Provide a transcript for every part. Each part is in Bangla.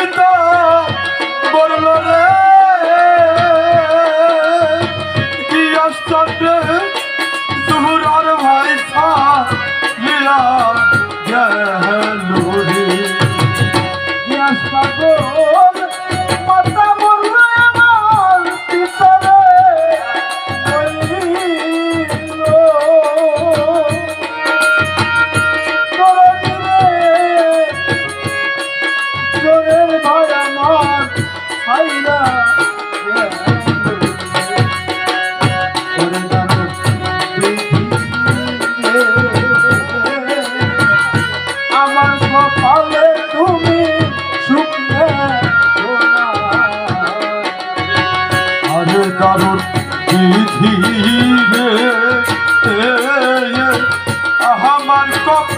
Linda!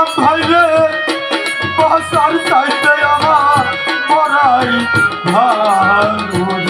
আমার ভাইরে বাসার চাইতে আমার মরাই ভালো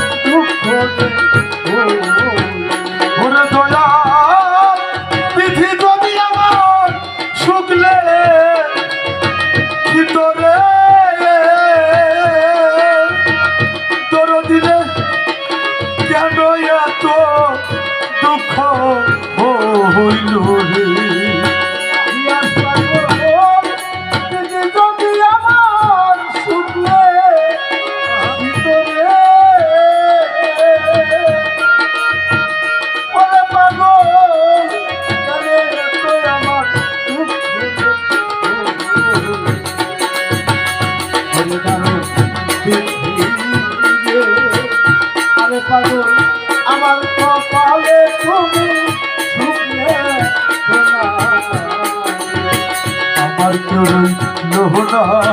ও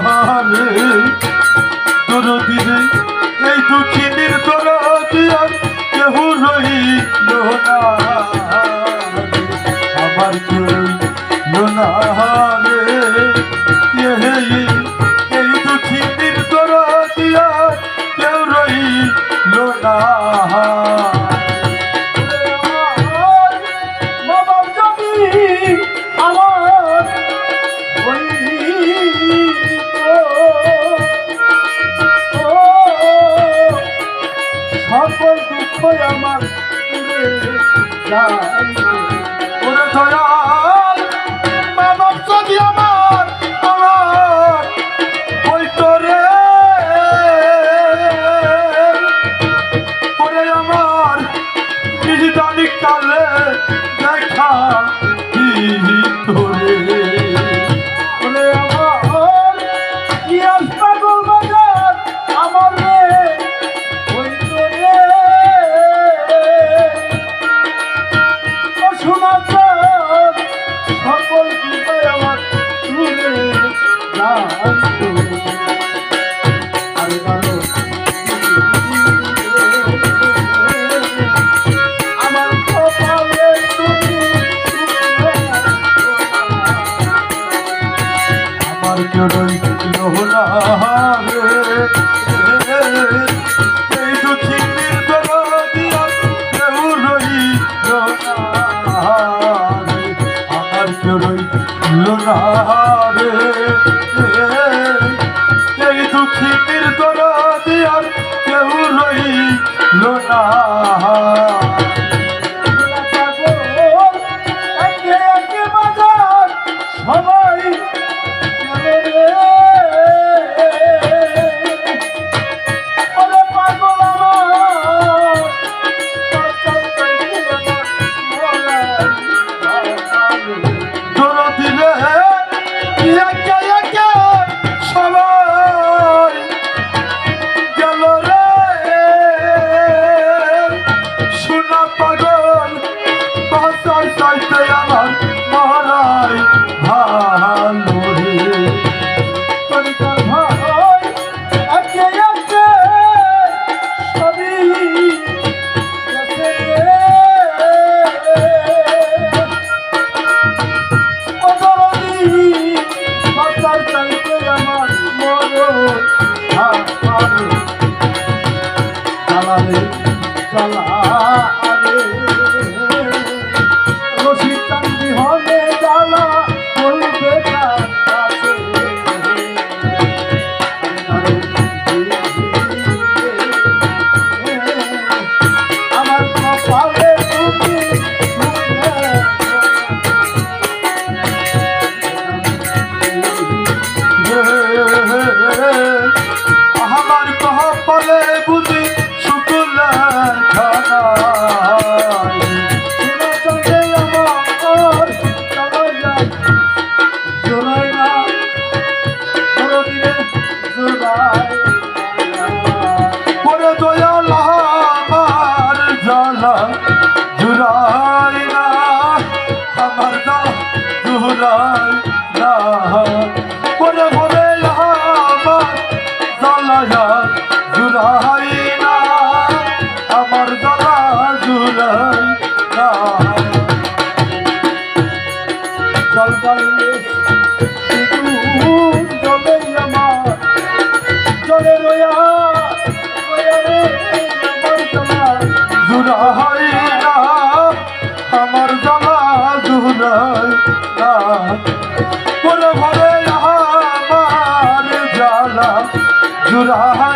মানে তোর দিনে এই আমার কেউ না রে। এই দুঃখিনীর তোর দিয়ার কেউ রইল না। আমার Yeah. আমি কেউই এই দুঃখী দিয়া কেউ রইল আমার কেউই লোনা চালারে চালারে রশিদ চান্দি হলে জ্বালা বলবে তার কাছে। আমার কপালে তুমি আমার কপালে বুঝি राजा জুড়াই